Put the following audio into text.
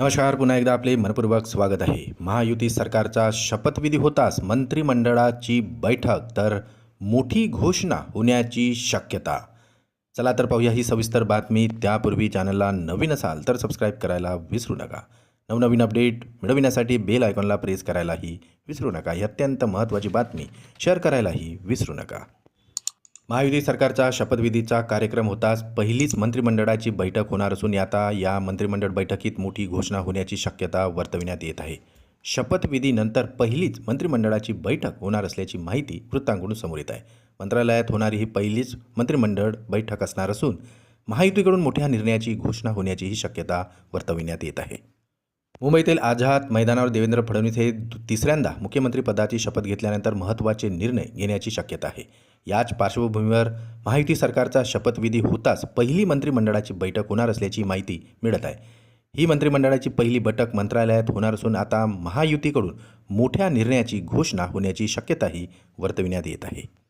नमस्कार पुन्हा एकदा आपले मनपूर्वक स्वागत आहे. महायुती सरकारचा शपथविधी होताच मंत्रिमंडळाची बैठक तर मोठी घोषणा होण्याची शक्यता. चला तर पाहूया ही सविस्तर बातमी. त्यापूर्वी चॅनलला नवीन असाल तर सबस्क्राईब करायला विसरू नका. नवनवीन अपडेट मिळविण्यासाठी बेल आयकॉनला प्रेस करायलाही विसरू नका. ही अत्यंत महत्त्वाची बातमी. शेअर करायलाही विसरू नका. महायुती सरकारचा शपथविधीचा कार्यक्रम होताच पहिलीच मंत्रिमंडळाची बैठक होणार असून आता या मंत्रिमंडळ बैठकीत मोठी घोषणा होण्याची शक्यता वर्तविण्यात येत आहे. शपथविधीनंतर पहिलीच मंत्रिमंडळाची बैठक होणार असल्याची माहिती वृत्तांकडून समोर येत आहे. मंत्रालयात होणारी ही पहिलीच मंत्रिमंडळ बैठक असणार असून महायुतीकडून मोठ्या निर्णयाची घोषणा होण्याचीही शक्यता वर्तविण्यात येत आहे. मुंबईतील आझाद मैदानावर देवेंद्र फडणवीस हे तिसऱ्यांदा मुख्यमंत्रीपदाची शपथ घेतल्यानंतर महत्त्वाचे निर्णय घेण्याची शक्यता आहे. याच पार्श्वभूमीवर माहिती सरकारचा शपथविधी होताच पहिली मंत्रिमंडळाची बैठक होणार असल्याची माहिती मिळत आहे. ही मंत्रिमंडळाची पहिली बैठक मंत्रालयात होणार असून आता महायुतीकडून मोठ्या निर्णयाची घोषणा होण्याची शक्यताही वर्तविण्यात येत आहे.